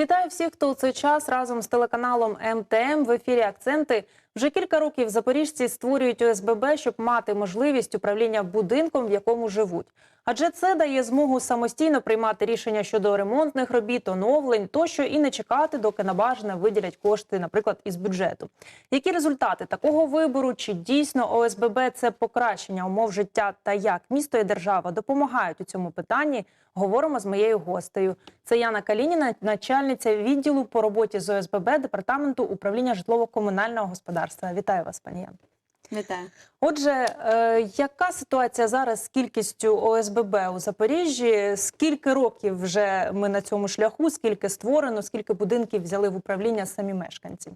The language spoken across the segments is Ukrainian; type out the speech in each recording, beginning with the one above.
Вітаю всіх, хто у цей час разом з телеканалом МТМ в ефірі Акценти. Вже кілька років запоріжці створюють ОСББ, щоб мати можливість управління будинком, в якому живуть. Адже це дає змогу самостійно приймати рішення щодо ремонтних робіт, оновлень тощо і не чекати, доки на бажане виділять кошти, наприклад, із бюджету. Які результати такого вибору? Чи дійсно ОСББ це покращення умов життя та як місто і держава допомагають у цьому питанні? Говоримо з моєю гостею. Це Яна Калініна, начальниця відділу по роботі з ОСББ департаменту управління житлово-комунального господарства. Вітаю вас, пані Ян. Вітаю. Отже, е, яка ситуація зараз з кількістю ОСББ у Запоріжжі? Скільки років вже ми на цьому шляху? Скільки створено? Скільки будинків взяли в управління самі мешканці?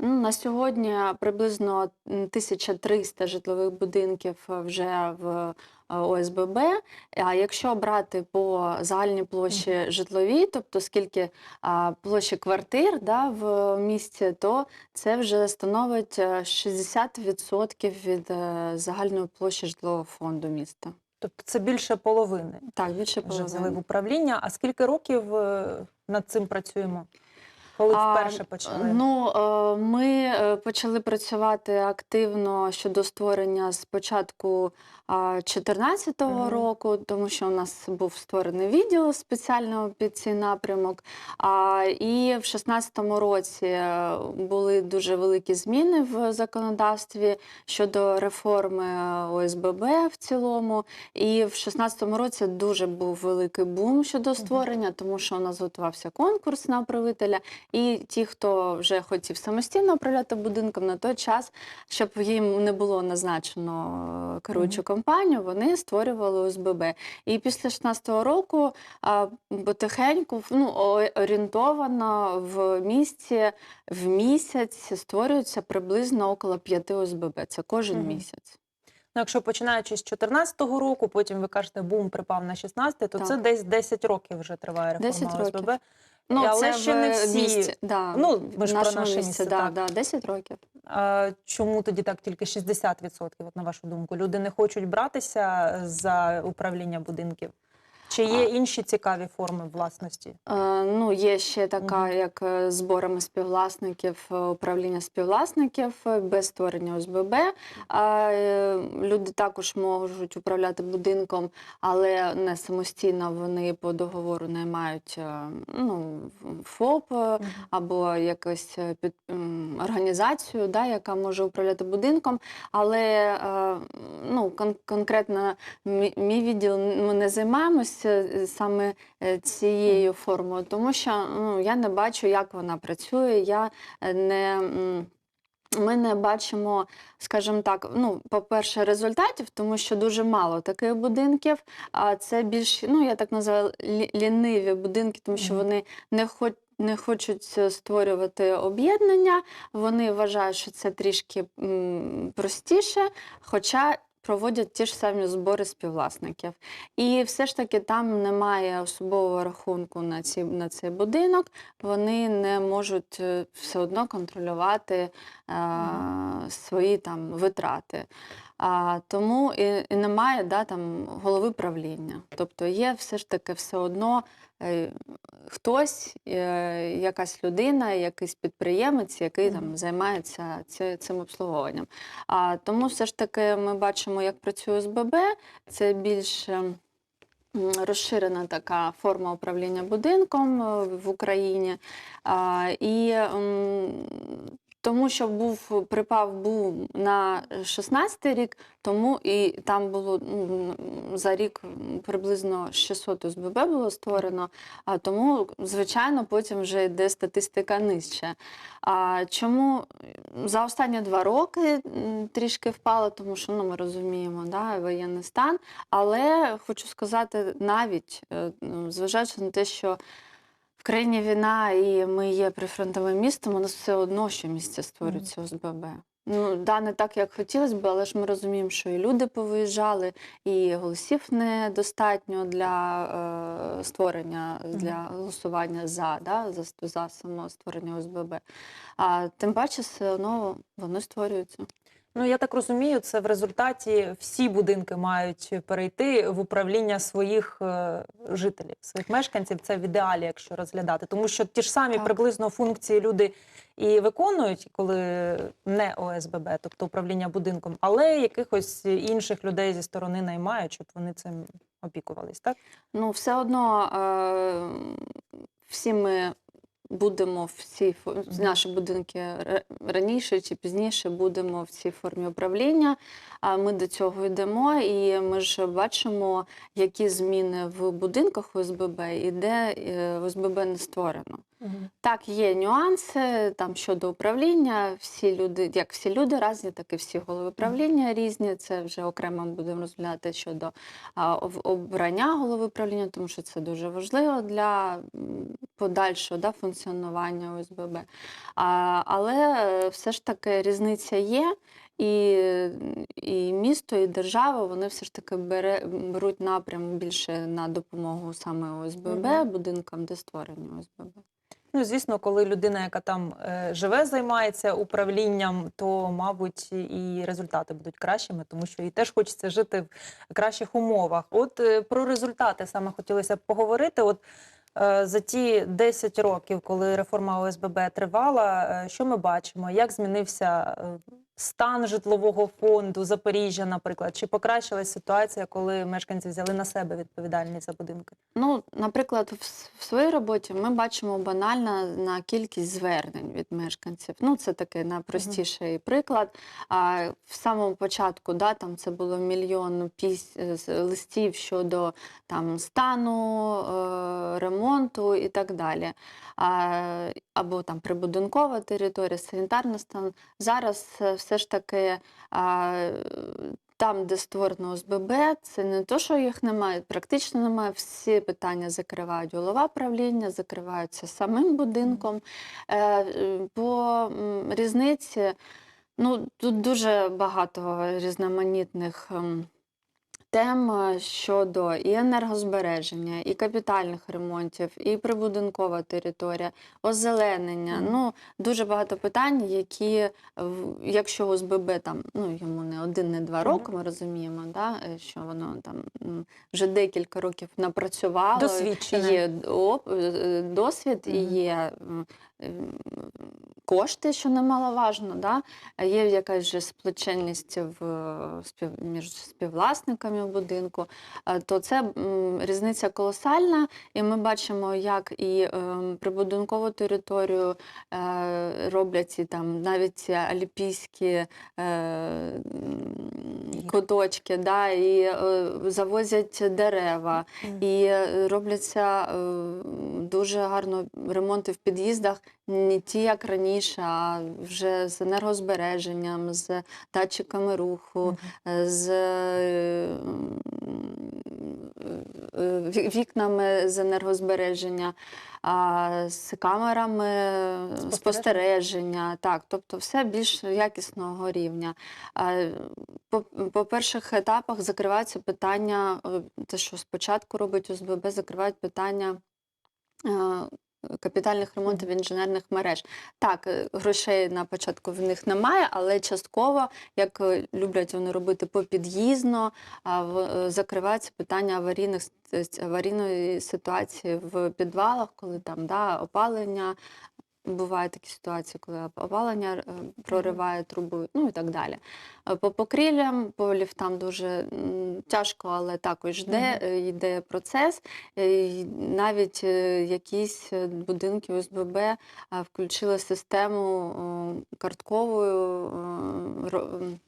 Ну, на сьогодні приблизно м, 1300 житлових будинків вже в е, ОСББ. А якщо брати по загальній площі житловій, тобто скільки площі квартир да, в місті, то це вже становить е, 60% від е, загальної площі житлового фонду міста. Тобто це більше половини Так, більше взяли в управління. А скільки років е, над цим працюємо? Коли вперше почали? Ну е, ми е, почали працювати активно щодо створення спочатку 2014 mm -hmm. року, тому що у нас був створений відео спеціально під цей напрямок. А, І в 2016 році е, були дуже великі зміни в законодавстві щодо реформи е, ОСББ в цілому. І в 2016 році дуже був великий бум щодо створення, тому що у нас готувався конкурс на управителя. І ті, хто вже хотів самостійно управляти будинком, на той час, щоб їм не було назначено е, керуючу команду, компанію, вони створювали ОСББ. І після 16-го року а, потихеньку ну, орієнтовано в місті в місяць створюється приблизно около 5 ОСББ. Це кожен Мгм. місяць. Ну, якщо починаючи з 2014 року, потім ви кажете, бум припав на 16, то Так. це десь 10 років вже триває реформа 10 років. ОСББ. Ну, Але це ще не всі- місті. Да, Ну, ми ж про наше місце, да, да, 10 років. А чому тоді так тільки 60%, от на вашу думку? Люди не хочуть братися за управління будинків? Чи є інші цікаві форми власності? Е, Ну, є ще така, як е, зборами співвласників, е, управління співвласників без створення ОСББ. Е, Люди також можуть управляти будинком, але не самостійно вони по договору наймають ну, ФОП або якусь під, організацію, да, яка може управляти будинком. Але е, ну, кон- конкретно мій відділ ми не займаємося е, саме е, цією формою, тому що ну, я не бачу, як вона працює. Я е, не. Ми не бачимо, скажімо так, ну, по-перше, результатів, тому що дуже мало таких будинків. А це більш, ну я так називаю, ліниві будинки, тому що вони не хоч не хочуть створювати об'єднання. Вони вважають, що це трішки простіше, хоча проводять ті ж самі збори співвласників. І все ж таки там немає особового рахунку на, ці, на цей будинок. Вони не можуть е, все одно контролювати е, свої там витрати. А, тому і, і немає да, там, голови правління. Тобто є все ж таки все одно хтось, е, якась людина, якийсь підприємець, який там займається цим обслуговуванням. А, тому все ж таки ми бачимо, як працює СББ. Це більш ем, розширена така форма управління будинком е, в Україні. І м, тому що був припав був на 16 рік, тому і там було ну, за рік приблизно 600 ОСББ було створено. А тому, звичайно, потім вже йде статистика нижче. А чому за останні два роки трішки впало, тому що ну, ми розуміємо, да, воєнний стан. Але хочу сказати, навіть е, зважаючи на те, що країні війна і ми є прифронтовим містом, у нас все одно щомісяця створюється ОСББ. Ну, да, не так, як хотілося б, але ж ми розуміємо, що і люди повиїжджали, і голосів недостатньо для е, створення, для голосування за, да, за, за само створення ОСББ. А тим паче, все одно вони створюються. Ну я так розумію, це в результаті всі будинки мають перейти в управління своїх е, жителів, своїх мешканців. Це в ідеалі, якщо розглядати, тому що ті ж самі Так. приблизно функції люди і виконують, коли не ОСББ, тобто управління будинком, але якихось інших людей зі сторони наймають, щоб вони цим опікувались. Так Ну, все одно е, всі ми будемо в цій формі наші будинки ра- раніше чи пізніше будемо в цій формі управління. А ми до цього йдемо, і ми ж бачимо, які зміни в будинках ОСББ і де е, ОСББ не створено. Так, є нюанси там щодо управління. Всі люди, як всі люди різні, так і всі голови правління різні. Це вже окремо будемо розглядати щодо а, обрання голови правління, тому що це дуже важливо для подальшого да, функціонування ОСББ. А, але е, все ж таки різниця є. І, і місто, і держава вони все ж таки бере, беруть напрям більше на допомогу саме ОСББ, Мгм. будинкам, де створені ОСББ. Ну, звісно, коли людина, яка там е, живе, займається управлінням, то, мабуть, і результати будуть кращими, тому що їй теж хочеться жити в кращих умовах. От е, про результати саме хотілося б поговорити. От е, за ті 10 років, коли реформа ОСББ тривала, що ми бачимо? Як змінився стан житлового фонду Запоріжжя, наприклад? Чи покращилась ситуація, коли мешканці взяли на себе відповідальність за будинки? Ну, наприклад, в, в своїй роботі ми бачимо банально на кількість звернень від мешканців. Ну, це такий найпростіший приклад. А в самому початку, да, там це було мільйон піс... листів щодо там стану, е, ремонту і так далі. А, або там прибудинкова територія, санітарний стан. Зараз е, все ж таки. А, там, де створено ОСББ, це не то, що їх немає, практично немає. Всі питання закривають голова правління, закриваються самим будинком. Е, е, По різниці, ну, тут дуже багато різноманітних. Ем, Тем е, щодо і енергозбереження, і капітальних ремонтів, і прибудинкова територія, озеленення. Ну дуже багато питань, які якщо ОСББ там ну йому не один, не два роки, ми розуміємо, да, е, що воно там вже декілька років напрацювало. Досвідчене. Є е, досвід і є кошти, що немаловажно, да? є якась вже сплоченість в спів, між співвласниками будинку, е, то це різниця колосальна, і ми бачимо, як і ем, прибудинкову територію е, роблять і там навіть ці альпійські е, куточки, да, і завозять дерева. І робляться дуже гарно ремонти в під'їздах, не ті, як раніше, а вже з енергозбереженням, з датчиками руху, е, з е, е, ві- вікнами з енергозбереження, з камерами Спостереження. спостереження. Так, тобто все більш якісного рівня. По, по перших етапах закриваються питання, те, що спочатку робить ОСББ, закривають питання. Капітальних ремонтів інженерних мереж. Так, е, грошей на початку в них немає, але частково, як е, люблять вони робити попід'їзно, е, питання аварійних аварійної ситуації в підвалах, коли там да, опалення. Бувають такі ситуації, коли оп- опалення е, прориває трубу, ну і так далі. Е, По покріллям, по ліфтам дуже тяжко, але також йде, е, йде процес. І Навіть якісь будинки ОСББ включили систему карткової. картковою.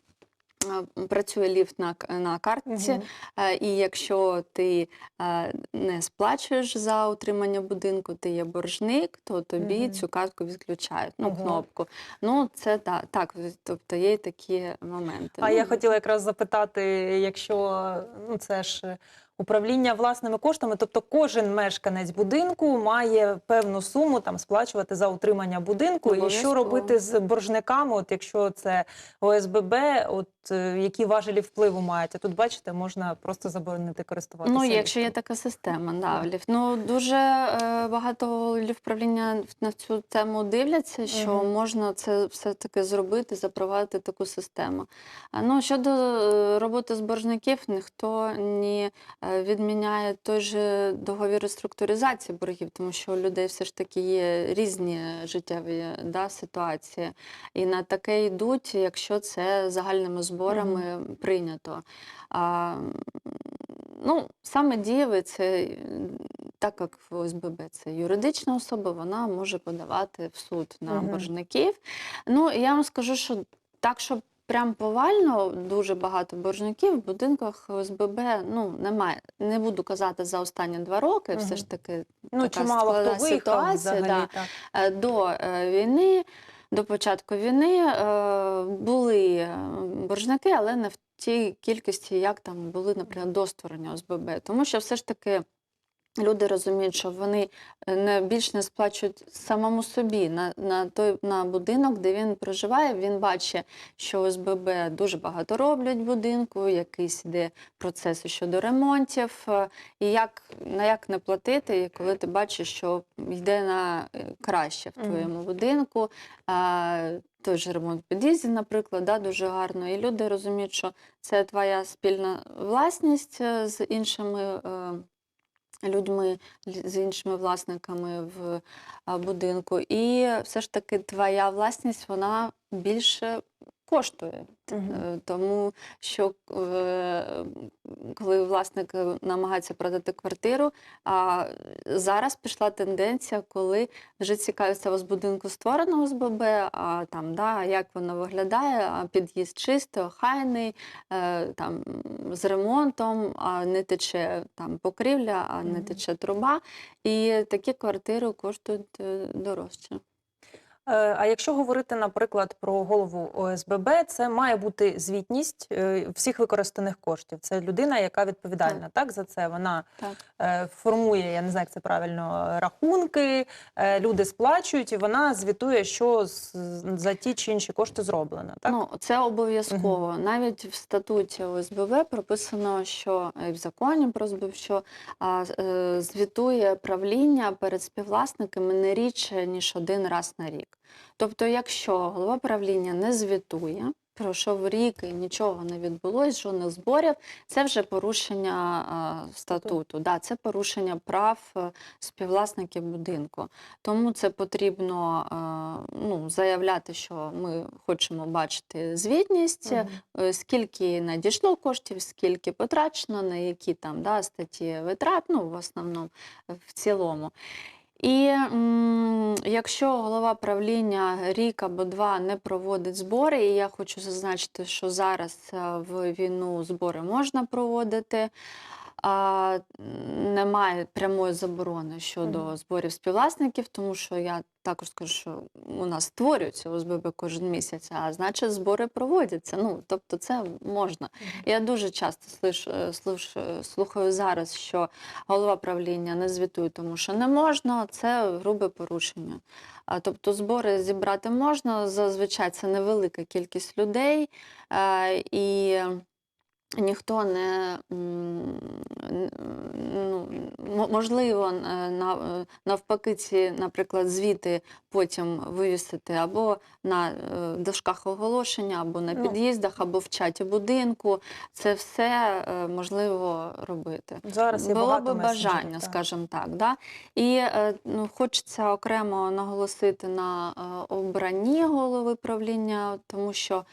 Е, Працює ліфт на, на картці. Е, І якщо ти е, не сплачуєш за утримання будинку, ти є боржник, то тобі Мгм. цю картку відключають, ну, Ого. кнопку. Ну, це та, так, тобто є й такі моменти. А ну, я хотіла якраз запитати, якщо ну це ж управління власними коштами, тобто кожен мешканець будинку має певну суму там сплачувати за утримання будинку. І що робити з боржниками? От якщо це ОСББ, от які важелі впливу мають. А тут, бачите, можна просто заборонити користуватися. Ну, якщо є така система, да, ліфт. Ну дуже е, багато ліфтправління на цю тему дивляться, що Мгм. можна це все таки зробити, запровадити таку систему. Ну щодо е, роботи з боржників, ніхто не е, відміняє той же договір реструктуризації боргів, тому що у людей все ж таки є різні життєві да, ситуації. І на таке йдуть, якщо це загальними зборами прийнято. А, ну, саме дієвий це так як в ОСББ це юридична особа, вона може подавати в суд на Мгм. боржників. Ну, я вам скажу, що так, щоб прям повально дуже багато боржників в будинках ОСББ ну, немає. Не буду казати за останні два роки, все ж таки ну, така чимало хто виїхав ситуація, взагалі. да. Так. Е, до е, війни, до початку війни е, були е, боржники, але не в тій кількості, як там були, наприклад, до створення ОСББ. Тому що все ж таки. Люди розуміють, що вони е, не більш не сплачують самому собі на, на той на будинок, де він проживає. Він бачить, що ОСББ дуже багато роблять в будинку, якийсь іде процес щодо ремонтів. е, І як на як не платити, коли ти бачиш, що йде на е, краще в твоєму будинку. А, той же ремонт під'їзді, наприклад, да, дуже гарно. І люди розуміють, що це твоя спільна власність з іншими. Людьми з іншими власниками в будинку, і все ж таки твоя власність вона більше коштує. Е, Тому що е, коли власник е, намагається продати квартиру, а зараз пішла тенденція, коли вже цікавиться, вас будинку створено ОСББ, а там да, як воно виглядає, а під'їзд чистий, охайний, там з ремонтом, а не тече там покрівля, а не тече труба. І такі квартири коштують дорожче. Е, А якщо говорити, наприклад, про голову ОСББ, це має бути звітність е, всіх використаних коштів. Це людина, яка відповідальна так, за це. Вона Так. е, формує, я не знаю, як це правильно, рахунки, люди сплачують, і вона звітує, що за ті чи інші кошти зроблено. Так? Ну, це обов'язково. Навіть в статуті ОСББ прописано, що е, в законі про СББ, що а, звітує правління перед співвласниками не рідше, ніж один раз на рік. Тобто, якщо голова правління не звітує, пройшов рік і нічого не відбулось, жодних зборів, це вже порушення статуту. Да, це порушення прав е, співвласників будинку. Тому це потрібно е, ну, заявляти, що ми хочемо бачити звітність, е, скільки надійшло коштів, скільки потрачено, на які там да, статті витрат, ну, в основному, е, в цілому. І м, якщо голова правління рік або два не проводить збори, і я хочу зазначити, що зараз е, в війну збори можна проводити, а, немає прямої заборони щодо Мгм. зборів співвласників, тому що я також скажу, що у нас створюються ОСББ кожен місяць, а значить збори проводяться. Ну, тобто це можна. Я дуже часто слиш, е, слуш, е, слухаю зараз, що голова правління не звітує, тому що не можна. Це грубе порушення. А, Тобто збори зібрати можна, зазвичай це невелика кількість людей, е, і ніхто не ну, можливо, е, е, навпаки, ці, наприклад, звіти потім вивісити або на е, дошках оголошення, або на Ну. під'їздах, або в чаті будинку. Це все можливо робити. Зараз є Було би бажання, так. скажімо так. Да? І ну, хочеться окремо наголосити на обранні голови правління, тому що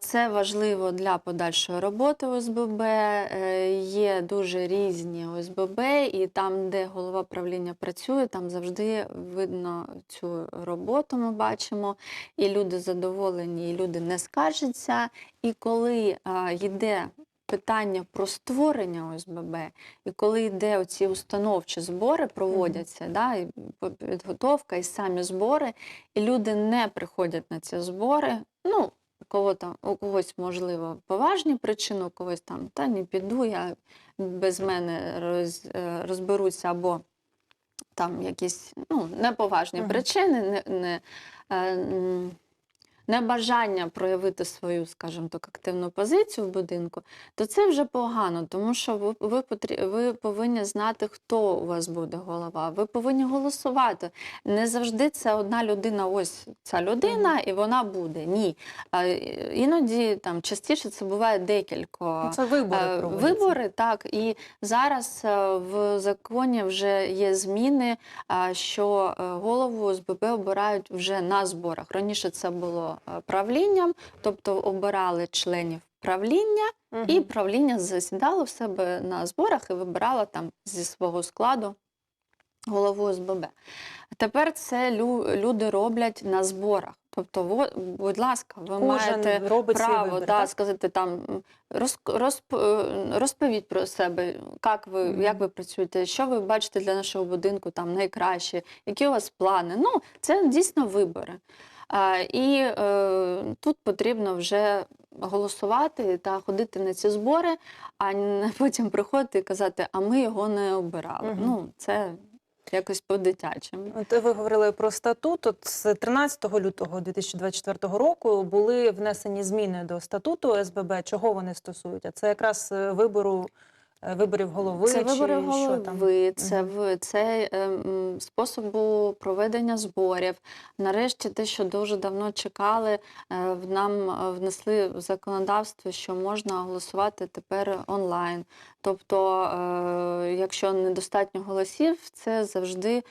це важливо для подальшої роботи ОСББ. Е, Є дуже різні ОСББ, і там, де голова правління працює, там завжди видно цю роботу. Ми бачимо, і люди задоволені, і люди не скаржаться. І коли е, йде питання про створення ОСББ, і коли йде оці установчі збори, проводяться, да, і підготовка, і самі збори, і люди не приходять на ці збори. Ну, у кого там, у когось, можливо, поважні причини, у когось там та не піду, я без мене роз, розберуся, або там якісь ну, неповажні Мгм. причини, не, не, е, небажання проявити свою, скажімо так, активну позицію в будинку, то це вже погано, тому що ви, ви, потрі- ви повинні знати, хто у вас буде голова. Ви повинні голосувати. Не завжди це одна людина, ось ця людина, і вона буде. Ні. А, Іноді там частіше це буває декілька. Це вибори Е. Вибори, так. І зараз е, в законі вже є зміни, що е, голову ОСББ обирають вже на зборах. Раніше це було е, правлінням, тобто обирали членів правління, Мгм. і правління засідало в себе на зборах і вибирало там зі свого складу голову ОСББ. Тепер це лю- люди роблять на зборах. Тобто, будь ласка, ви Кожен маєте право вибір, да, так? сказати там розп, е, розповідь про себе, як ви, Мгм. як ви працюєте, що ви бачите для нашого будинку там найкраще, які у вас плани. Ну, це дійсно вибори. І е, тут потрібно вже голосувати та ходити на ці збори, а не потім приходити і казати, а ми його не обирали. Мгм. Ну, це якось по-дитячому. От ви говорили про статут. От з 13 лютого 2024 року були внесені зміни до статуту СББ. Чого вони стосуються? Це якраз е, вибору виборів голови. Це вибори чи що там? це, в, це е, способу проведення зборів. Нарешті те, що дуже давно чекали, е, нам е, внесли в законодавство, що можна голосувати тепер онлайн. Тобто, е, якщо недостатньо голосів, це завжди.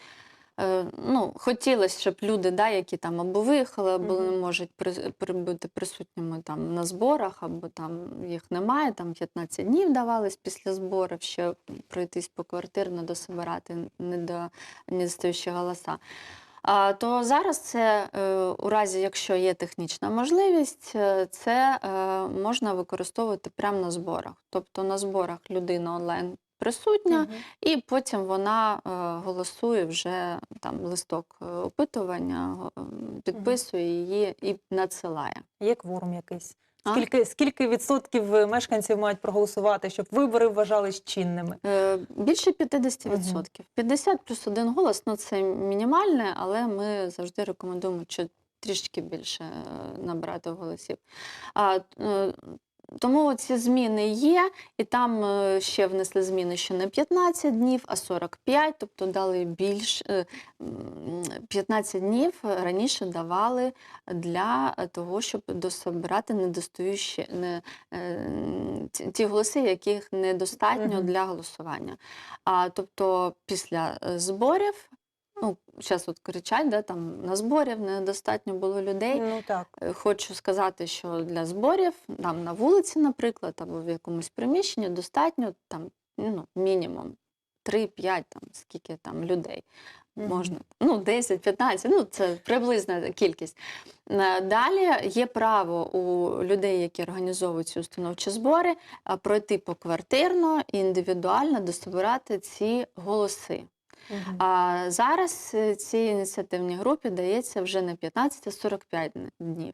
Е, Ну, хотілося, щоб люди, да, які там або виїхали, або не можуть при, при- бути присутніми там на зборах, або там їх немає, там 15 днів давались після зборів, ще пройтись по квартирно дособирати недостаючі голоса. А, то зараз це е, у разі, якщо є технічна можливість, е, це е, можна використовувати прямо на зборах. Тобто на зборах людина онлайн присутня, Мгм. і потім вона е, голосує вже там листок е, опитування, підписує її і надсилає. Є кворум якийсь. А? Скільки, скільки відсотків мешканців мають проголосувати, щоб вибори вважались чинними? Е, Більше 50%. 50 плюс один голос ну це мінімальне, але ми завжди рекомендуємо що трішки більше е, набрати голосів. А, тому ці зміни є, і там е, ще внесли зміни, що не 15 днів, а 45, тобто дали більш е, 15 днів раніше давали для того, щоб дособирати недостаючі не, е, ті- голоси, яких недостатньо для голосування. А тобто після е, зборів. Ну, зараз от кричать, да, там на зборів недостатньо було людей. Ну так. Е, Хочу сказати, що для зборів там на вулиці, наприклад, або в якомусь приміщенні достатньо там ну, мінімум 3-5, там скільки там людей можна. Ну, 10-15, ну це приблизна кількість. Е, Далі є право у людей, які організовують ці установчі збори, пройти поквартирно і індивідуально достобирати ці голоси. А зараз е, цій ініціативній групі дається вже не 15, а 45 днів.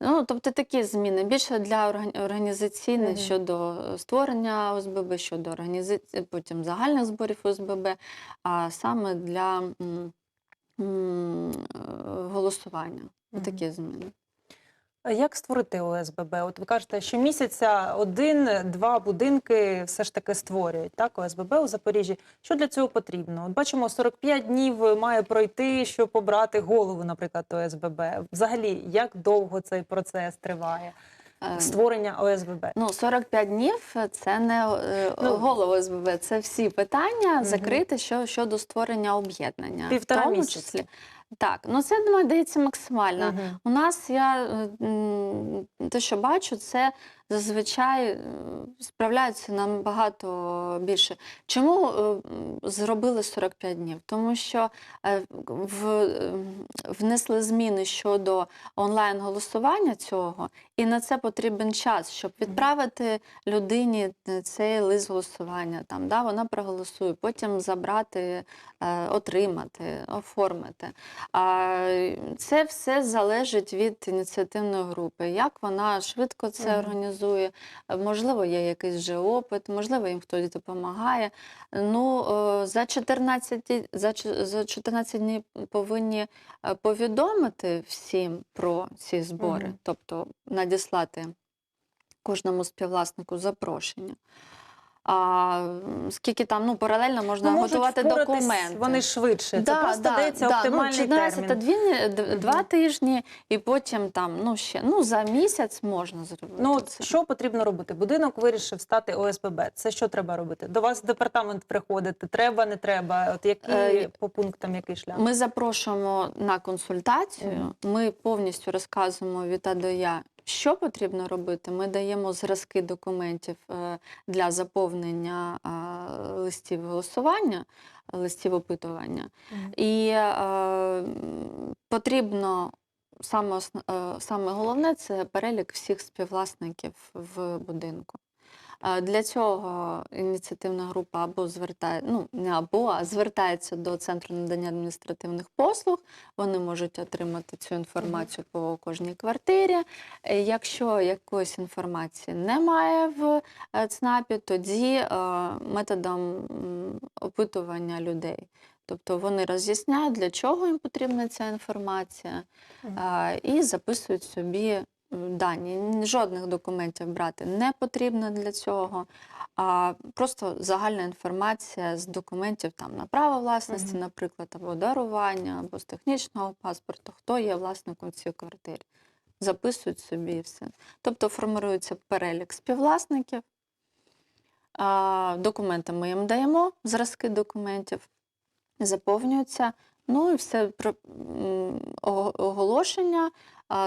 Ну, тобто такі зміни більше для орган- організаційних Мгм. щодо створення ОСББ, щодо організації, потім загальних зборів ОСББ, а саме для м, м, е, голосування. Мгм. Такі зміни. Як створити ОСББ? От ви кажете, що місяця один-два будинки все ж таки створюють так, ОСББ у Запоріжжі. Що для цього потрібно? От бачимо, 45 днів має пройти, щоб обрати голову, наприклад, ОСББ. Взагалі, як довго цей процес триває? Е, Створення ОСББ. Ну, 45 днів це не е, Ну, голову ОСББ, це всі питання що, щодо створення об'єднання. Півтора в тому місяці. числі. Так, ну це думаю, дається максимально. Угу. У нас я е, те, що бачу, це зазвичай е, справляються набагато більше. Чому е, зробили 45 днів? Тому що е, в, внесли зміни щодо онлайн-голосування цього, і на це потрібен час, щоб відправити людині цей лист голосування. Там, да, вона проголосує, потім забрати, отримати, оформити. Це все залежить від ініціативної групи, як вона швидко це організує. Організує, е, можливо, є якийсь вже опит, можливо, їм хтось допомагає. Ну, е, за 14, за, за 14 днів повинні е, повідомити всім про ці збори, Мгм. тобто надіслати кожному співвласнику запрошення. А скільки там, ну, паралельно можна Ну, готувати документи. Вони швидше. Це Да, просто да, дається да. оптимальний ну, починається термін. та дві, два тижні, і потім там, ну, ще, ну, за місяць можна зробити Ну, це. що потрібно робити? Будинок вирішив стати ОСББ. Це що треба робити? До вас в департамент приходити? Треба, не треба? От які Е, по пунктам який шлях? Ми запрошуємо на консультацію. Ми повністю розказуємо від А до Я, що потрібно робити. Ми даємо зразки документів е, для заповнення листів голосування, листів опитування. І е, потрібно саме, е, саме головне це перелік всіх співвласників в будинку. Для цього ініціативна група або звертає, ну не або, а звертається до центру надання адміністративних послуг. Вони можуть отримати цю інформацію по кожній квартирі. Е, Якщо якоїсь інформації немає в е, ЦНАПі, тоді е, методом опитування людей. Тобто вони роз'ясняють, для чого їм потрібна ця інформація, і записують собі дані. Жодних документів брати не потрібно для цього. А просто загальна інформація з документів там на право власності, Мгм. наприклад, або дарування, або з технічного паспорту, хто є власником цієї квартири. Записують собі все. Тобто формирується перелік співвласників. Документи ми їм даємо, зразки документів, заповнюються. Ну і все про оголошення,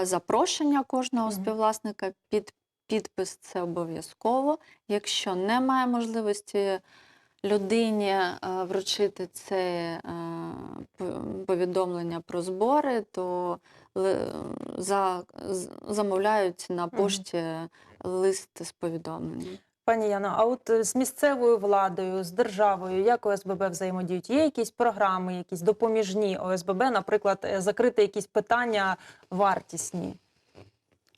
запрошення кожного співвласника під підпис це обов'язково. Якщо немає можливості людині е, вручити це е, повідомлення про збори, то замовляють на пошті лист з повідомленням. Пані Яно, а от е, з місцевою владою, з державою, як ОСББ взаємодіють? Є якісь програми, якісь допоміжні ОСББ, наприклад, е, закрити якісь питання вартісні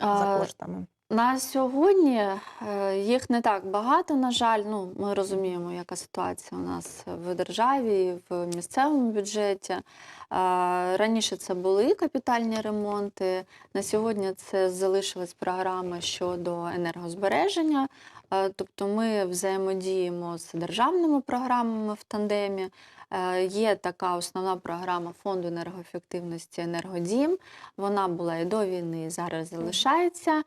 за коштами? На сьогодні е, їх не так багато, на жаль. Ну, ми розуміємо, яка ситуація у нас в державі, в місцевому бюджеті. Раніше це були капітальні ремонти. На сьогодні це залишилась програма щодо енергозбереження. Е, Тобто ми взаємодіємо з державними програмами в тандемі. Е, Є така основна програма фонду енергоефективності Енергодім. Вона була і до війни, і зараз залишається.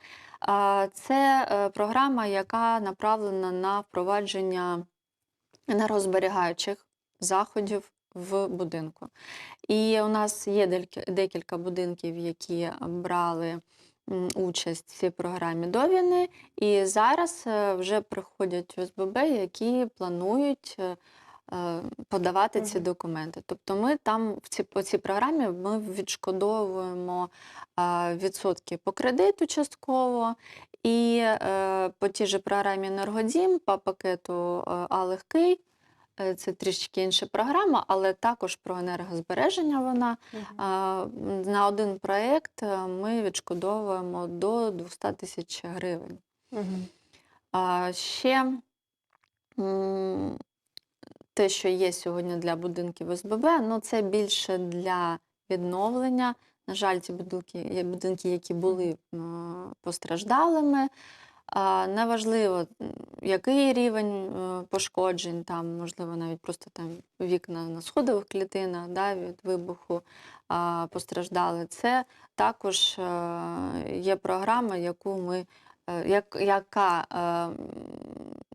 Це е, програма, яка направлена на впровадження енергозберігаючих заходів в будинку. І у нас є декілька будинків, які брали участь в цій програмі до війни. І зараз е, вже приходять ОСББ, які планують е, е, подавати ці документи. Тобто ми там в цій, по цій програмі ми відшкодовуємо відсотки по кредиту частково. І по тій же програмі Енергодім, по пакету А легкий. Е, Це трішки інша програма, але також про енергозбереження вона. М, На один проєкт е, ми відшкодовуємо до 200 тисяч гривень. А ще те, що є сьогодні для будинків ОСББ, ну це більше для відновлення. На жаль, ці будинки будинки, які були постраждалими. А, Неважливо, який рівень е, пошкоджень, там, можливо, навіть просто там вікна на сходових клітинах да, від вибуху а, постраждали. Це також е, є програма, яку ми, е, як, яка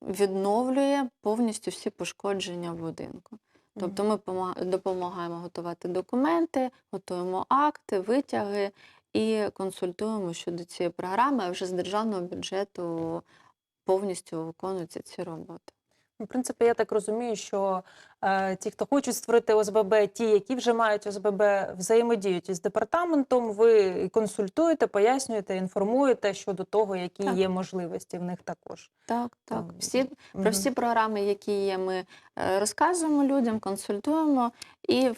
відновлює повністю всі пошкодження будинку. Тобто ми допомагаємо готувати документи, готуємо акти, витяги і консультуємо щодо цієї програми, а вже з державного бюджету повністю виконуються ці роботи. Ну, В принципі, я так розумію, що е, ті, хто хочуть створити ОСББ, ті, які вже мають ОСББ, взаємодіють із департаментом. Ви консультуєте, пояснюєте, інформуєте щодо того, які Так. є можливості в них також. Так, так. Так. Всі, про всі програми, які є, ми е, розказуємо людям, консультуємо. І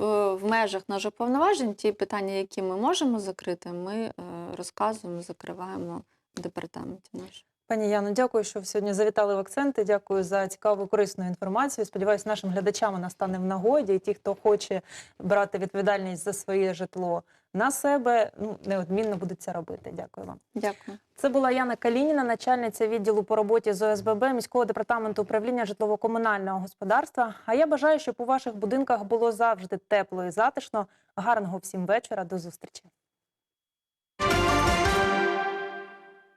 в, межах наших повноважень ті питання, які ми можемо закрити, ми е, розказуємо, закриваємо департаменті нашому. Пані Яно, дякую, що сьогодні завітали в акценти. Дякую за цікаву корисну інформацію. Сподіваюсь, нашим глядачам вона стане в нагоді. І ті, хто хоче брати відповідальність за своє житло на себе, ну неодмінно будуть це робити. Дякую вам. Дякую. Це була Яна Калініна, начальниця відділу по роботі з ОСББ міського департаменту управління житлово-комунального господарства. А я бажаю, щоб у ваших будинках було завжди тепло і затишно. Гарного всім вечора. До зустрічі.